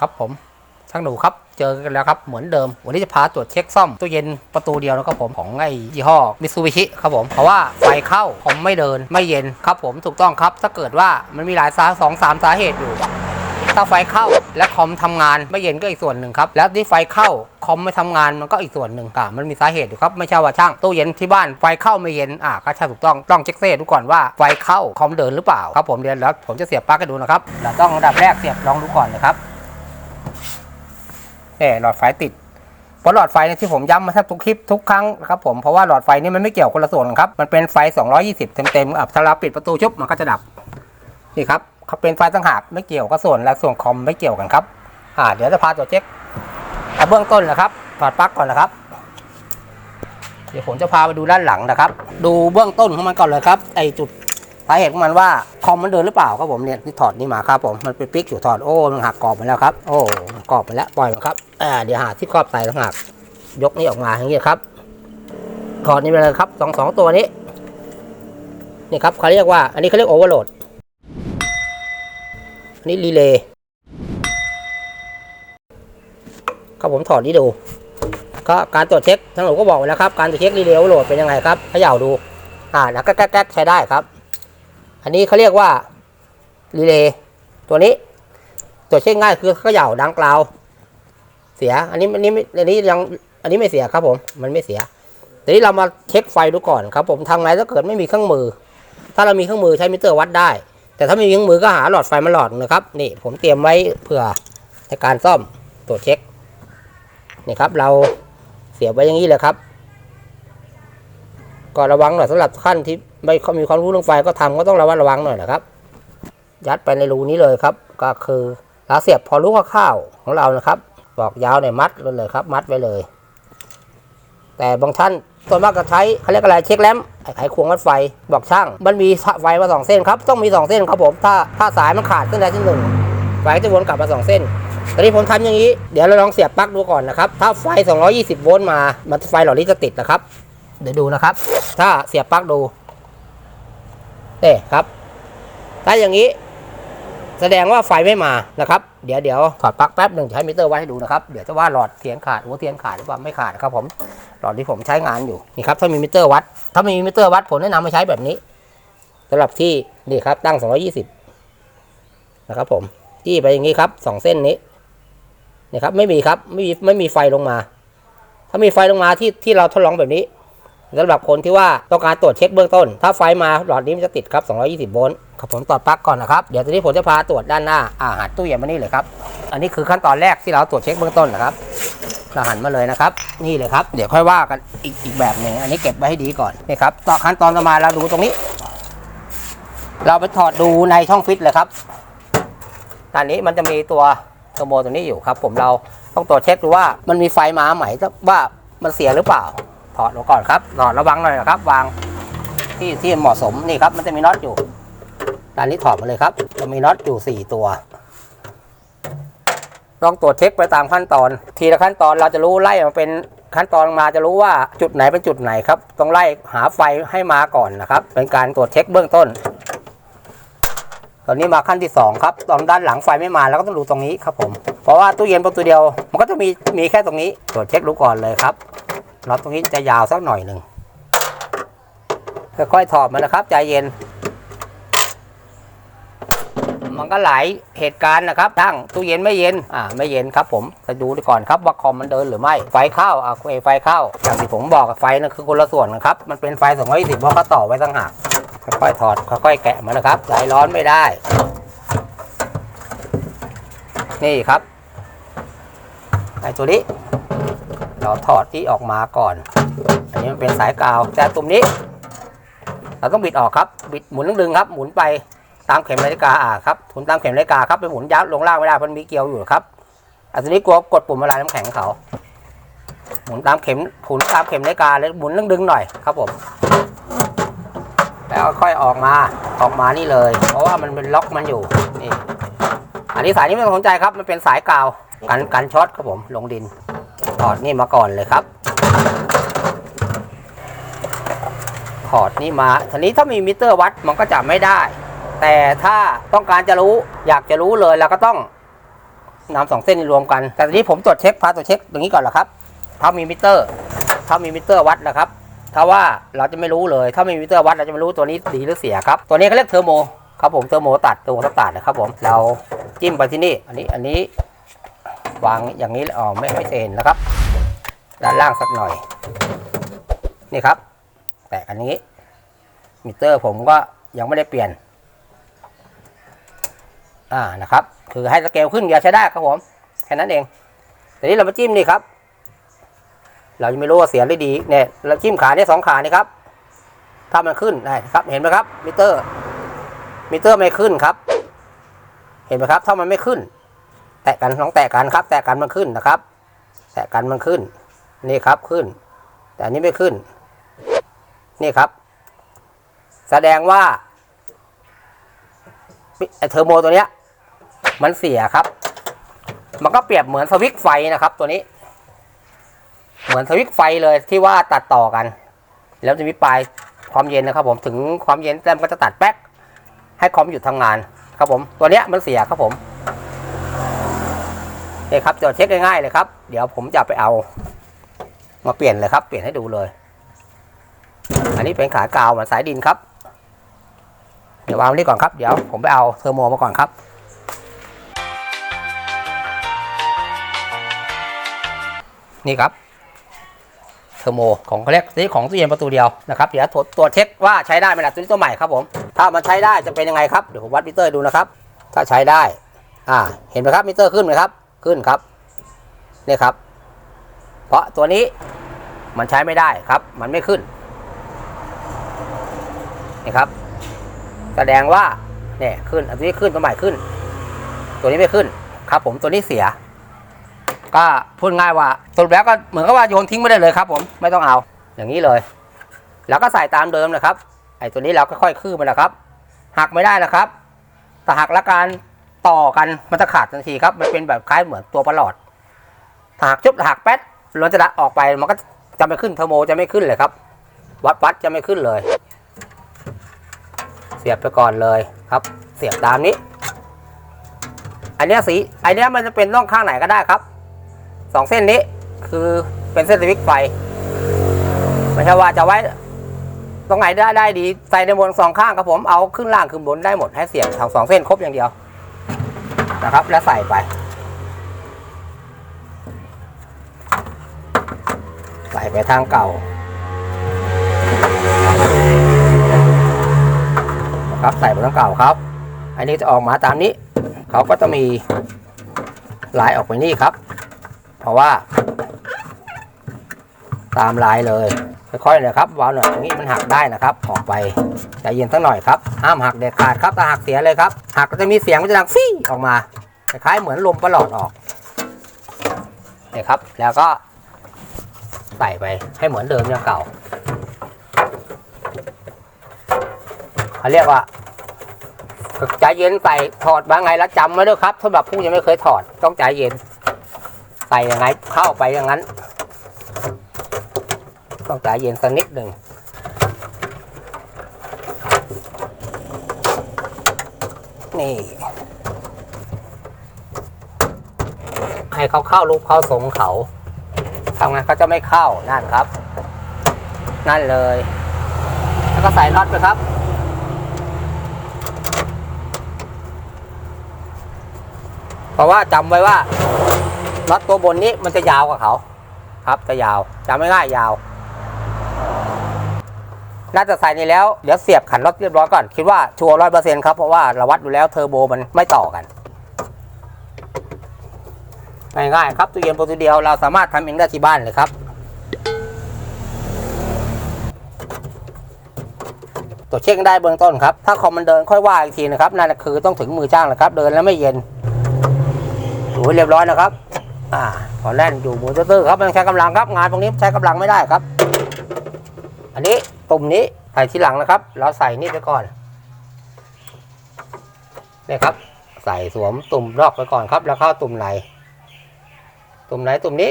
ครับผมช่างหนูครับ เจอกันแล้วครับ เหมือนเดิม วันนี้จะพาตรวจเช็คซ่อมตู้เย็นประตูเดียวนะครับผมของไอ้ยี่ห้อมิซูบิชิครับผม เพราะว่าไฟเข้าผมไม่เดินไม่เย็นครับผมถูกต้องครับ ถ้าเกิดว่ามันมีหลายสาสองสามสาเหตุอยู่ ถ้าไฟเข้าและคอมทำงานไม่เย็นก็อีกส่วนหนึ่งครับ แล้วที่ไฟเข้าคอมไม่ทำงานมันก็อีกส่วนหนึ่งอะมันมีสาเหตุอยู่ครับไม่ใช่ว่าช่างตู้เย็นที่บ้านไฟเข้าไม่เย็นอะก็ใช่ถูกต้องต้องเช็คเซตดูก่อนว่าไฟเข้าคอมเดินหรือเปล่าครับผมเดี๋ยวแล้วผมจะเสียบปลั๊กให้ดูนะครับเราต้องอันดับแรกเสียบลองดูก่อนนะครับ เออหลอดไฟติดเพราะหลอดไฟเนี่ยที่ผมย้ำมาแทบทุกคลิปทุกครั้งนะครับผมเพราะว่าหลอดไฟนี่มันไม่เกี่ยวคนละส่วนกันครับมันเป็นไฟ 220 เต็มๆอะถ้าเราปิดประตูชุบมันก็จะดับนี่ครับเขาเป็นไฟต่างหากไม่เกี่ยวกับส่วนและส่วนคอมไม่เกี่ยวกันครับอ่าเดี๋ยวจะพาตัวจเช็คแต่เบื้องต้นนะครับถอดปลั๊กก่อนนะครับเดี๋ยวผมจะพาไปดูด้านหลังนะครับ ดูเบื้องต้นของมันก่อนเลยครับไอจุด สาเหตุของมันว่าคอมมันเดินหรือเปล่าครับผมเนี่ยที่ถอดนี่มาครับผมมันเป็นปิ๊กอยู่ถอดโอ้มันหักกรอบไปแล้วครับโอ้มันกรอบไปแล้วปล่อยมันครับอ่าเดี๋ยวหาที่ครอบใส่ต่าหากยกนี่ออกมาอย่างนี้ครับ ถอดนี่ไปเลยครับสองสองตัวนี้นี่ครับเขาเรียกว่า อันนี้เขาเรียกโอเวอร์โหลดอันนี้รีเลย์ครับผมถอดนี่ดูก็การตรวจเช็คทั้งหมดก็บอกไว้แล้วครับ การตรวจเช็ครีเลย์โอเวอร์โหลดเป็นยังไงครับเขย่าดูอ่าแล้วก็แก๊กใช้ได้ครับ อันนี้เขาเรียกว่ารีเลย์ตัวนี้ตรวจเช็คง่ายคือเขย่าดังกล่าว เสีย อันนี้อันนี้ไม่อันนี้ยังอันนี้ไม่เสียครับผม มันไม่เสียทีนี้เรามาเช็คไฟดูก่อนครับ ผมทางไหนถ้าเกิดไม่มีเครื่องมือ ถ้าเรามีเครื่องมือใช้มิเตอร์วัดได้ แต่ถ้าไม่มีเครื่องมือก็หาหลอดไฟมาหลอดนะครับ นี่ผมเตรียมไว้เผื่อในการซ่อมตรวจเช็คนี่ครับ เราเสียบไว้อย่างนี้เลยครับ ก็ระวังหน่อยสำหรับขั้นที่ไม่มีความรู้เรื่องไฟก็ทำก็ต้องระวัดระวังหน่อยนะครับ ยัดไปในรูนี้เลยครับ ก็คือเราเสียบพอรู้ข้าวของเรานะครับบอกยาวเนี่ยมัดเลยครับ มัดไว้เลย แต่บางท่านส่วนมากก็ใช้เขาเรียกอะไรเช็คแลมไอ้ไขควงวัดไฟบอกช่าง มันมีไฟมาสองเส้นครับต้องมีสองเส้นครับผมถ้าถ้าสายมันขาดเส้นใดเส้นหนึ่งไฟจะวนกลับมาสองเส้นตอนนี้ผมทำอย่างนี้ เดี๋ยวเราลองเสียบปลั๊กดูก่อนนะครับ ถ้าไฟ 220 โวลต์มา มันไฟเหล่านี้จะติดนะครับ เดี๋ยวดูนะครับ ถ้าเสียบปลั๊กดูเน่ครับ ถ้าอย่างนี้ แสดงว่าไฟไม่มานะครับ เดี๋ยวเดี๋ยวถอดปลั๊กแป๊บหนึ่งจะให้มิเตอร์วัดให้ดูนะครับ เดี๋ยวจะว่าหลอดเทียนขาดหัวเทียนขาดหรือเปล่าไม่ขาดครับผม หลอดที่ผมใช้งานอยู่นี่ครับถ้ามีมิเตอร์วัด ถ้าไม่มีมิเตอร์วัดผมแนะนำให้ใช้แบบนี้สำหรับที่นี่ครับ ตั้ง 220 นะครับ ผมที่ไปอย่างนี้ครับสองเส้นนี้นี่ครับ ไม่มีครับ ไม่มีไม่มีไฟลงมา ถ้ามีไฟลงมาที่ที่เราทดลองแบบนี้ สำหรับคนที่ว่าต้องการตรวจเช็คเบื้องต้น ถ้าไฟมาหลอดนี้มันจะติดครับ 220 โวลต์ครับผมต่อดปลั๊กก่อนนะครับ เดี๋ยวทีนี้ผมจะพาตรวจด้านหน้าอาหารตู้เย็นมานี่เลยครับ อันนี้คือขั้นตอนแรกที่เราตรวจเช็คเบื้องต้นนะครับเราหันมาเลยนะครับ นี่เลยครับ เดี๋ยวค่อยว่ากันอีกอีกแบบหนึ่งอันนี้เก็บไว้ให้ดีก่อนนี่ครับต่อขั้นตอนต่อมาเราดูตรงนี้ เราไปถอดดูในช่องฟิตเลยครับด้านนี้มันจะมีตัวเทอร์โบตัวนี้อยู่ครับ ผมเราต้องตรวจเช็คดูว่ามันมีไฟมาไหมว่ามันเสียหรือเปล่า ถอดออกก่อนครับถอดระวังหน่อยนะครับ วางที่ที่เหมาะสมนี่ครับ มันจะมีน็อตอยู่ด้านนี้ถอดมาเลยครับ จะมีน็อตอยู่สี่ตัวลองตรวจเช็คไปตามขั้นตอน ทีละขั้นตอนเราจะรู้ไล่มาเป็นขั้นตอนมาจะรู้ว่าจุดไหนเป็นจุดไหนครับ ต้องไล่หาไฟให้มาก่อนนะครับ เป็นการตรวจเช็คเบื้องต้น ตอนนี้มาขั้นที่สองครับ ตอนด้านหลังไฟไม่มาเราก็ต้องดูตรงนี้ครับผม เพราะว่าตู้เย็นประตูเดียว มันก็จะมีมีแค่ตรงนี้ ตรวจเช็คดูก่อนเลยครับ น็อตตรงนี้จะยาวสักหน่อยหนึ่งค่อยๆถอดมันนะครับใจเย็น มันก็หลายเหตุการณ์นะครับทั้งตู้เย็นไม่เย็นอ่าไม่เย็นครับผมจะดูดก่อนครับว่าคอมมันเดินหรือไม่ไฟเข้าอ่าไฟเข้าอย่างที่ผมบอกไฟนั่นคือคนละส่วนนะครับมันเป็นไฟ220เพราะเขาต่อไว้ต่างหากค่อยๆถอดค่อยๆแกะมันนะครับใจร้อนไม่ได้ นี่ครับไอ้ตัวนี้ เราถอดที่ออกมาก่อน อันนี้มันเป็นสายกาว แต่ตุ่มนี้ เราต้องบิดออกครับ บิดหมุนดึงครับ หมุนไปตามเข็มนาฬิกาอ่าครับหมุนตามเข็มนาฬิกาครับไปหมุนยับลงล่างไม่ได้เพราะมันมีเกลียวอยู่ครับอันนี้กลัวกดปุ่มละลายน้ำแข็งเขา หมุนตามเข็มหมุนตามเข็มนาฬิกาแล้วหมุนดึงๆหน่อยครับผมแล้วค่อยออกมาออกมานี่เลย เพราะว่ามันเป็นล็อกมันอยู่นี่อันนี้สายนี้ไม่ต้องสนใจครับ มันเป็นสายกาวกันกันช็อตครับผมลงดิน ถอดนี่มาก่อนเลยครับ ถอดนี่มาทีนี้ถ้ามีมิเตอร์วัดมันก็จะไม่ได้ แต่ถ้าต้องการจะรู้อยากจะรู้เลยเราก็ต้องนำสองเส้นรวมกัน แต่ตอนนี้ผมตรวจเช็คพาตรวจเช็คตรงนี้ก่อนเหรอครับ ถ้ามีมิเตอร์ ถ้ามีมิเตอร์วัดนะครับ ถ้าว่าเราจะไม่รู้เลย ถ้าไม่มีมิเตอร์วัดเราจะไม่รู้ตัวนี้ดีหรือเสียครับ ตัวนี้เขาเรียกเทอร์โมครับผมเทอร์โมตัดตัวสตาร์ทนะครับผม เราจิ้มไปที่นี่ อันนี้ อันนี้ วางอย่างนี้อ๋อไม่ไม่เห็นนะครับ ด้านล่างสักหน่อย นี่ครับ แต่อันนี้ มิเตอร์ผมก็ยังไม่ได้เปลี่ยน อ่านะครับ คือให้สเกลขึ้นอย่าใช้ได้ครับผม แค่นั้นเองแต่นี้เรามาจิ้มนี่ครับ เรายังไม่รู้ว่าเสียหรือดีเนี่ยเราจิ้มขาเนี่ยสองขานี่ครับ ถ้ามันขึ้นได้ครับ เห็นไหมครับ มิเตอร์ มิเตอร์ไม่ขึ้นครับ เห็นไหมครับ ถ้ามันไม่ขึ้น ตะกันลองแตะกันครับ แตะกันมันขึ้นนะครับ แตะกันมันขึ้น นี่ครับขึ้น แต่อันนี้ไม่ขึ้น นี่ครับ แสดงว่าไอเทอร์โมตัวเนี้ยมันเสียครับ มันก็เปรียบเหมือนสวิตช์ไฟนะครับ ตัวนี้ เหมือนสวิตช์ไฟเลยที่ว่าตัดต่อกัน แล้วจะมีปลายความเย็นนะครับ ผมถึงความเย็นแล้วมันก็จะตัดแป๊กให้คอมหยุดทำงานครับผม ตัวเนี้ยมันเสียครับผม นี่ครับจะเช็คง่ายๆเลยครับ เดี๋ยวผมจะไปเอา มาเปลี่ยนเลยครับ เปลี่ยนให้ดูเลย อันนี้เป็นขากาวเหมือนสายดินครับ เดี๋ยววางนี่ก่อนครับ เดี๋ยวผมไปเอาเทอร์โมมาก่อนครับนี่ครับเทอร์โมของเขาเรียกนี่ของตู้เย็นประตูเดียวนะครับเดี๋ยวตรวจตรวเช็คว่าใช้ได้ไหมล่ะตัวนี้ตัวใหม่ครับผมถ้ามันใช้ได้จะเป็นยังไงครับเดี๋ยวผมวัดมิเตอร์ดูนะครับ ถ้าใช้ได้ อ่า เห็นไหมครับมิเตอร์ขึ้นไหมครับ ขึ้นครับนี่ครับ เพราะตัวนี้มันใช้ไม่ได้ครับ มันไม่ขึ้นนี่ครับ แสดงว่าเนี่ยขึ้นอันนี้ขึ้นตัวใหม่ขึ้น ตัวนี้ไม่ขึ้นครับ ผมตัวนี้เสีย ก็พูดง่ายว่าสรุปแล้วก็เหมือนกับว่าโยนทิ้งไม่ได้เลยครับ ผมไม่ต้องเอาอย่างนี้เลย แล้วก็ใส่ตามเดิมนะครับไอ้ตัวนี้เราค่อยคืบมันนะครับหักไม่ได้นะครับแต่หักละการ ต่อกันมันจะขาดทันทีครับ มันเป็นแบบคล้ายเหมือนตัวประหลอดถ้าหักจุบหักแป๊ดรถจะละออกไปมันก็จะไม่ขึ้นเทอร์โมจะไม่ขึ้นเลยครับ วัดวัดจะไม่ขึ้นเลย เสียบไปก่อนเลยครับ เสียบตามนี้ อันนี้สีอันนี้มันจะเป็นต้องข้างไหนก็ได้ครับสองเส้นนี้คือเป็นเส้นสวิตช์ไฟไม่ใช่ว่าจะไว้ตรงไหนได้ได้ดีใส่ในบนสองข้างครับผมเอาขึ้นล่างขึ้นบนได้หมดให้เสียบทั้งสองเส้นครบอย่างเดียว นะครับ แล้วใส่ไป ใส่ไปทางเก่านะครับใส่ไปทางเก่าครับ อันนี้จะออกมาตามนี้ เขาก็จะมีลายออกไปนี่ครับ เพราะว่า ตามลายเลย ค่อยๆนะครับวาวหน่อยตรงนี้มันหักได้นะครับ ออกไปใจเย็นสักหน่อยครับห้ามหักเด็ดขาดครับถ้าหักเสียเลยครับ หักก็จะมีเสียงมันจะดังฟี่ออกมาคล้ายๆเหมือนลมประหลอดออกนี่ครับ แล้วก็ใส่ไปให้เหมือนเดิมอย่างเก่าเขาเรียกว่าใจเย็นใส่ถอดมาไงแล้วจำไว้ด้วยครับสำหรับผู้ยังไม่เคยถอดต้องใจเย็นใส่ยังไงเข้าไปอย่างนั้น ต้องใจเย็นสักนิดหนึ่งนี่ ให้เขาเข้ารูปเข้าทรงเขาทำไงเขาจะไม่เข้านั่นครับ นั่นเลย แล้วก็ใส่น็อตไปครับเพราะว่าจำไว้ว่าน็อตตัวบนนี้มันจะยาวกว่าเขา ครับจะยาวจำไม่ง่ายยาว น่าจะใส่นี่แล้ว เดี๋ยวเสียบขันน็อตเรียบร้อยก่อน คิดว่าชัวร์ร้อยเปอร์เซ็นต์ครับ เพราะว่าเราวัดดูแล้วเทอร์โบมันไม่ต่อกัน ง่ายๆครับตู้เย็นโปรตัวเดียวเราสามารถทำเองได้ที่บ้านเลยครับตัวเช็คได้เบื้องต้นครับ ถ้าคอมมันเดินค่อยว่าอีกทีนะครับ นั่นคือต้องถึงมือจ้างแล้วครับ เดินแล้วไม่เย็นดูให้เรียบร้อยนะครับ อ่าพอแล่นอยู่มูเตอร์ครับมันใช้กำลังครับ งานตรงนี้ใช้กำลังไม่ได้ครับ อันนี้ ตุ่มนี้ใส่ทีหลังนะครับ เราใส่นี่ไปก่อนนี่ครับ ใส่สวมตุ่มนอกไปก่อนครับ แล้วเข้าตุ่มในตุ่มไหนตุ่มนี้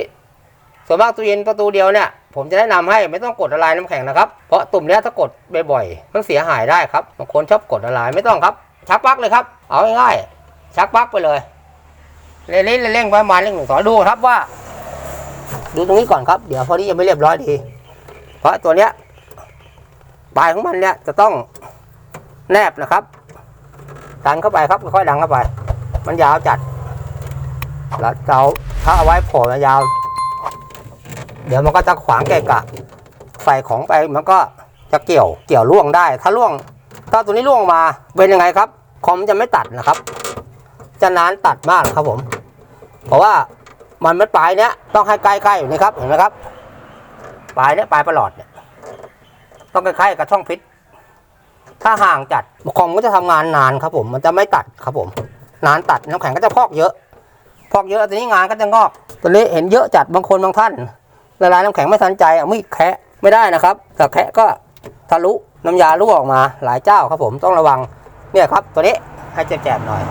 ส่วนมากตู้เย็นประตูเดียวเนี่ย ผมจะแนะนำให้ไม่ต้องกดละลายน้ำแข็งนะครับ เพราะตุ่มนี้ถ้ากดบ่อยๆมันเสียหายได้ครับบางคนชอบกดละลายไม่ต้องครับ ชักปลั๊กเลยครับ เอาง่ายๆชักปลั๊กไปเลยเล่นๆเร่งๆประมาณเร่งหนึ่งสองดูครับว่า ดูตรงนี้ก่อนครับ เดี๋ยวพอดียังไม่เรียบร้อยดี เพราะตัวเนี้ย ปลายของมันเนี่ยจะต้องแนบนะครับ ดันเข้าไปครับค่อยๆดันเข้าไป มันยาวจัด แล้วเราถ้าเอาไว้โผล่ยาว เดี๋ยวมันก็จะขวางแกะกะใส่ของไปมันก็จะเกี่ยวเกี่ยวล่วงได้ ถ้าล่วง ถ้าตัวนี้ล่วงมาเป็นยังไงครับ คอมจะไม่ตัดนะครับ จะนานตัดมากครับผม เพราะว่ามันไม่ปลายเนี้ยต้องให้ใกล้ๆอยู่นี่ครับเห็นไหมครับ ปลายเนี้ยปลายประหลอดเนี่ย ต้องใกล้ๆกับช่องพิษ ถ้าห่างจัดคอมก็จะทำงานนานครับผม มันจะไม่ตัดครับผม นานตัดน้ำแข็งก็จะพอกเยอะ พอกเยอะทีนี้งานก็จะงอกตัวนี้เห็นเยอะจัดบางคนบางท่านละลายน้ำแข็งไม่ทันใจเอามีดแคะไม่ได้นะครับถ้าแคะก็ทะลุน้ำยารั่วออกมาหลายเจ้าครับผมต้องระวังเนี่ยครับ ตัวนี้ให้แจบๆหน่อย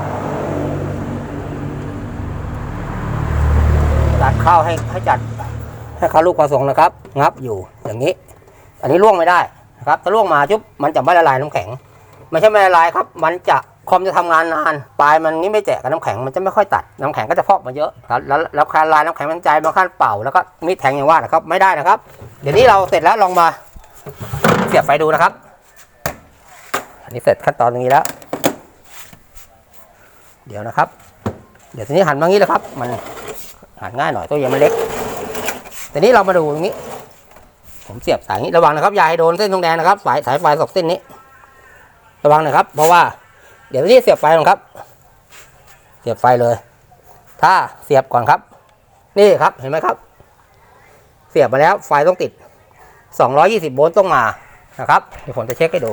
จัดเข้าให้ให้จัดให้เขาลูกผสมนะครับ งับอยู่อย่างนี้ อันนี้ล่วงไม่ได้ นะครับถ้าล่วงมาจุ๊บมันจะไม่ละลายน้ำแข็ง ไม่ใช่ไม่ละลายครับ มันจะคอมจะทำงานนาน ปลายมันนี้ไม่แจกกับน้ำแข็งมันจะไม่ค่อยตัดน้ำแข็งก็จะพอกมาเยอะครับแล้วแล้วคาลายน้ำแข็งมันใจบางขั้นเป่าแล้วก็มีดแทงอย่างว่านะครับไม่ได้นะครับ เดี๋ยวนี้เราเสร็จแล้วลองมาเสียบไฟดูนะครับ อันนี้เสร็จขั้นตอนตรงนี้แล้ว เดี๋ยวนะครับ เดี๋ยวทีนี้หันมางี้เลยครับ มันหันง่ายหน่อยตัวเย็นมันเล็กทีนี้เรามาดูตรงนี้ ผมเสียบสายนี้ระวังนะครับอย่าให้โดนเส้นทองแดงนะครับ สายสายไฟสองเส้นนี้ ระวังนะครับ เพราะว่า เดี๋ยวนี้เสียบไฟก่อนครับ เสียบไฟเลย ถ้าเสียบก่อนครับ นี่ครับเห็นไหมครับ เสียบมาแล้วไฟต้องติด 220โวลต์ต้องมานะครับเดี๋ยวผมจะเช็คให้ดู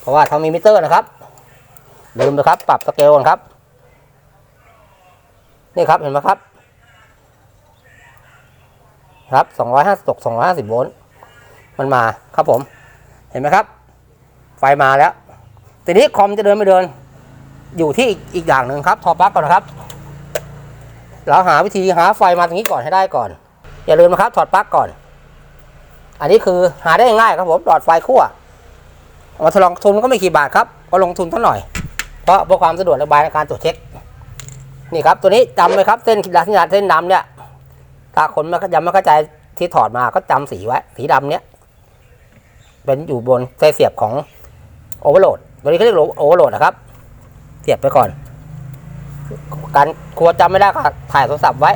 เพราะว่าเขามีมิเตอร์นะครับลืมนะครับ ปรับสเกลก่อนครับ นี่ครับเห็นไหมครับ ครับ250ตก250 โวลต์ มันมาครับผม เห็นไหมครับ ไฟมาแล้ว ทีนี้คอมจะเดินไม่เดิน อยู่ที่อีกอีกอย่างหนึ่งครับ ถอดปลั๊กก่อนนะครับ เราหาวิธีหาไฟมาตรงนี้ก่อนให้ได้ก่อน อย่าลืมนะครับ ถอดปลั๊กก่อน อันนี้คือหาได้ง่ายครับผมหลอดไฟขั้วมาทดลองทุนก็ไม่กี่บาทครับ ก็ลงทุนเท่าหน่อย เพราะเพื่อความสะดวกสบายในการตรวจเช็ค นี่ครับ ตัวนี้จำไว้ครับ เส้นสัญญาณเส้นดำเนี่ย ถ้าคนมยังไม่เข้าใจที่ถอดมาก็จำสีไว้ สีดำเนี้ยเป็นอยู่บนไส้เสียบของโอเวอร์โหลดตัวนี้เขาเรียกโอเวอร์โหลดนะครับ เสียบไปก่อน การครัวจำไม่ได้ก็ถ่ายโทรศัพท์ไว้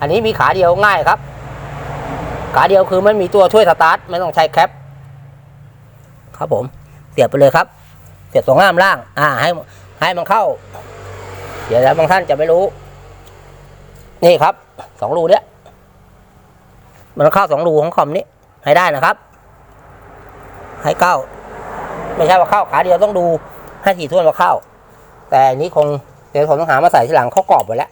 อันนี้มีขาเดียวง่ายครับ ขาเดียวคือไม่มีตัวช่วยสตาร์ทไม่ต้องใช้แคป ครับผม เสียบไปเลยครับ เสียบตรงง่ามล่าง อ่า ให้ให้มันเข้า เดี๋ยวแล้วบางท่านจะไม่รู้ นี่ครับสองรูเนี้ย มันเข้าสองรูของคอมนี้ให้ได้นะครับ ให้เข้า ไม่ใช่ว่าเข้าขาเดียวต้องดูให้ถี่ถ้วนว่าเข้า แต่นี้คงเดี๋ยวผมต้องหามาใส่ทีหลังเขากรอบไว้แล้ว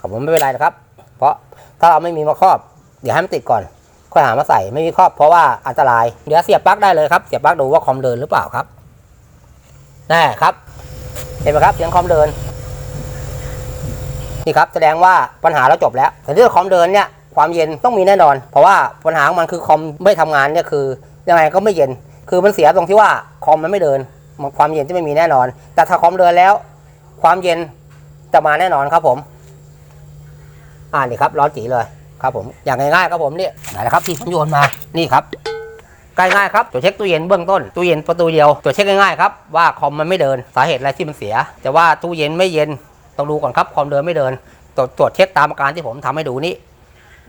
ครับผมไม่เป็นไรนะครับ เพราะถ้าเราไม่มีมาครอบ เดี๋ยวให้มันติดก่อน ค่อยหามาใส่ไม่มีครอบเพราะว่าอันตราย เดี๋ยวเสียบปลั๊กได้เลยครับ เสียบปลั๊กดูว่าคอมเดินหรือเปล่าครับแน่ครับ เห็นไหมครับเสียงคอมเดิน นี่ครับแสดงว่าปัญหาเราจบแล้วแต่ที่คอมเดินเนี่ย ความเย็นต้องมีแน่นอน เพราะว่าปัญหาของมันคือคอมไม่ทำงานเนี่ยคือยังไงก็ไม่เย็น คือมันเสียตรงที่ว่าคอมมันไม่เดิน ความเย็นจะไม่มีแน่นอน แต่ถ้าคอมเดินแล้ว ความเย็นจะมาแน่นอนครับผม อ่านี่ครับร้อนจีเลยครับผมอย่างง่ายๆครับผมเนี่ยไหนนะครับที่ผมโยนมานี่ครับง่ายๆครับตรวจเช็คตู้เย็นเบื้องต้นตู้เย็นประตูเดียวตรวจเช็คง่ายๆครับว่าคอมมันไม่เดินสาเหตุอะไรที่มันเสียจะว่าตู้เย็นไม่เย็นต้องดูก่อนครับคอมเดินไม่เดินตรวจตรวจเช็คตามอาการที่ผมทำให้ดูนี้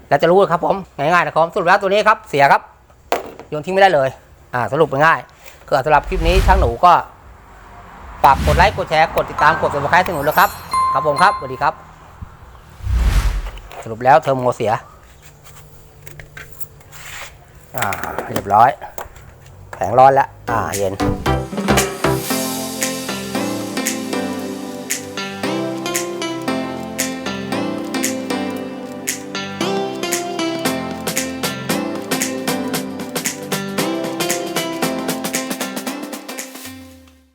แล้วจะรู้ครับผมง่ายๆนะครับสรุปแล้วตัวนี้ครับเสียครับโยนทิ้งไม่ได้เลยอ่าสรุปง่ายๆคือสำหรับคลิปนี้ช่างหนูก็ฝากกดไลค์กดแชร์กดติดตามกด subscribe ให้หนูแล้วครับครับผมครับสวัสดีครับ สรุปแล้วเทอร์โมเสียอ่าเรียบร้อย แผงร้อนแล้วอ่าเย็น